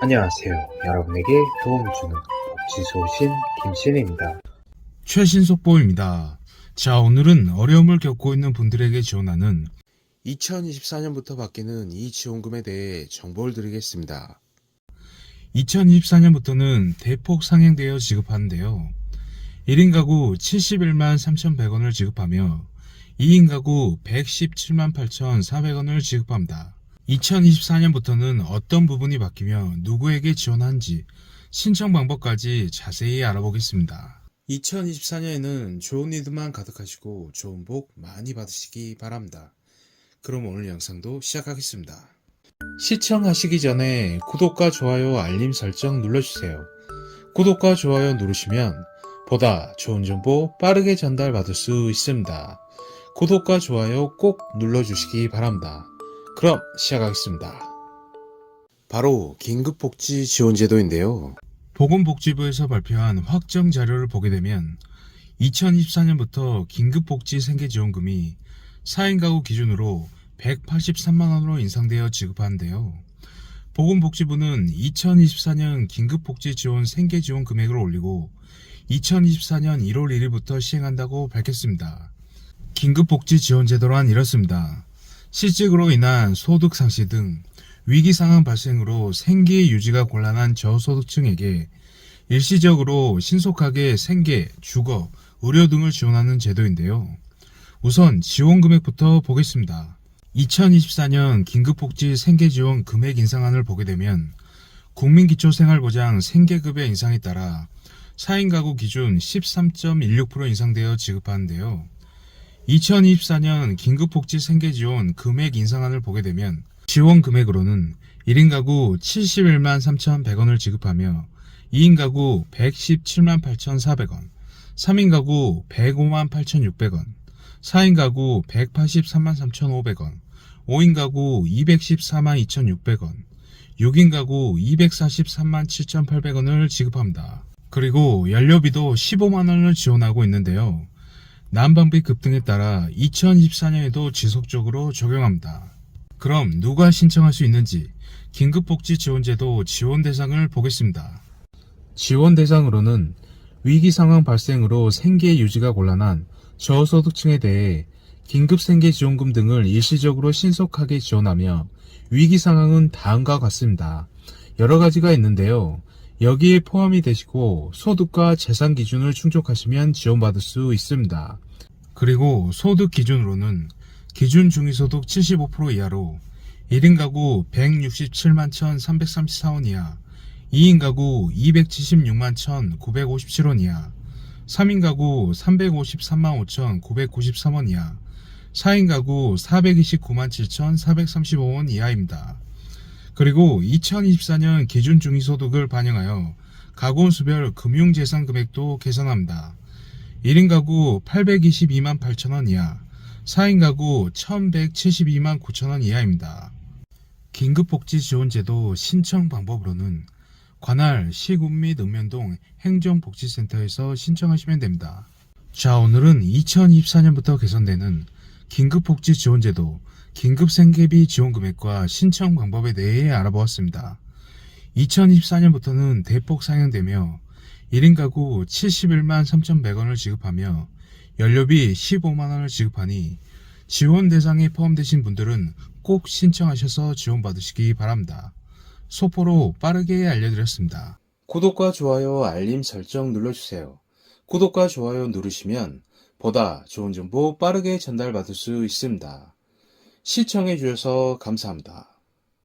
안녕하세요. 여러분에게 도움을 주는 법치 소신 김신입니다. 최신 속보입니다. 자, 오늘은 어려움을 겪고 있는 분들에게 지원하는 2024년부터 바뀌는 이 지원금에 대해 정보를 드리겠습니다. 2024년부터는 대폭 상향되어 지급하는데요. 1인 가구 71만 3,100원을 지급하며 2인 가구 117만 8,400원을 지급합니다. 2024년부터는 어떤 부분이 바뀌며 누구에게 지원하는지 신청 방법까지 자세히 알아보겠습니다. 2024년에는 좋은 일들만 가득하시고 좋은 복 많이 받으시기 바랍니다. 그럼 오늘 영상도 시작하겠습니다. 시청하시기 전에 구독과 좋아요 알림 설정 눌러주세요. 구독과 좋아요 누르시면 보다 좋은 정보 빠르게 전달받을 수 있습니다. 구독과 좋아요 꼭 눌러주시기 바랍니다. 그럼 시작하겠습니다. 바로 긴급복지 지원제도인데요. 보건복지부에서 발표한 확정 자료를 보게 되면 2024년부터 긴급복지 생계지원금이 4인 가구 기준으로 183만원으로 인상되어 지급하는데요. 보건복지부는 2024년 긴급복지 지원 생계지원 금액을 올리고 2024년 1월 1일부터 시행한다고 밝혔습니다. 긴급복지 지원제도란 이렇습니다. 실직으로 인한 소득 상실 등 위기 상황 발생으로 생계 유지가 곤란한 저소득층에게 일시적으로 신속하게 생계, 주거, 의료 등을 지원하는 제도인데요. 우선 지원 금액부터 보겠습니다. 2024년 긴급복지 생계지원 금액 인상안을 보게 되면 국민기초생활보장 생계급여 인상에 따라 4인 가구 기준 13.16% 인상되어 지급하는데요. 2024년 긴급복지 생계지원 금액 인상안을 보게 되면 지원 금액으로는 1인 가구 71만 3,100원을 지급하며 2인 가구 117만 8,400원, 3인 가구 105만 8,600원, 4인 가구 183만 3,500원, 5인 가구 214만 2,600원, 6인 가구 243만 7,800원을 지급합니다. 그리고 연료비도 15만 원을 지원하고 있는데요. 난방비 급등에 따라 2024년에도 지속적으로 적용합니다. 그럼 누가 신청할 수 있는지 긴급복지 지원제도 지원 대상을 보겠습니다. 지원 대상으로는 위기 상황 발생으로 생계 유지가 곤란한 저소득층에 대해 긴급 생계 지원금 등을 일시적으로 신속하게 지원하며 위기 상황은 다음과 같습니다. 여러 가지가 있는데요. 여기에 포함이 되시고 소득과 재산 기준을 충족하시면 지원받을 수 있습니다. 그리고 소득 기준으로는 기준 중위소득 75% 이하로 1인 가구 167만 1334원 이하, 2인 가구 276만 1957원 이하, 3인 가구 353만 5993원 이하, 4인 가구 429만 7435원 이하입니다. 그리고 2024년 기준 중위소득을 반영하여 가구원수별 금융재산 금액도 계산합니다. 1인 가구 822만 8천원 이하, 4인 가구 1172만 9천원 이하입니다. 긴급복지지원제도 신청 방법으로는 관할 시군 및 읍면동 행정복지센터에서 신청하시면 됩니다. 자, 오늘은 2024년부터 개선되는 긴급복지지원제도 긴급생계비 지원 금액과 신청 방법에 대해 알아보았습니다. 2024년부터는 대폭 상향되며 1인 가구 71만 3,100원을 지급하며 연료비 15만원을 지급하니 지원 대상에 포함되신 분들은 꼭 신청하셔서 지원받으시기 바랍니다. 소포로 빠르게 알려드렸습니다. 구독과 좋아요, 알림 설정 눌러주세요. 구독과 좋아요 누르시면 보다 좋은 정보 빠르게 전달받을 수 있습니다. 시청해 주셔서 감사합니다.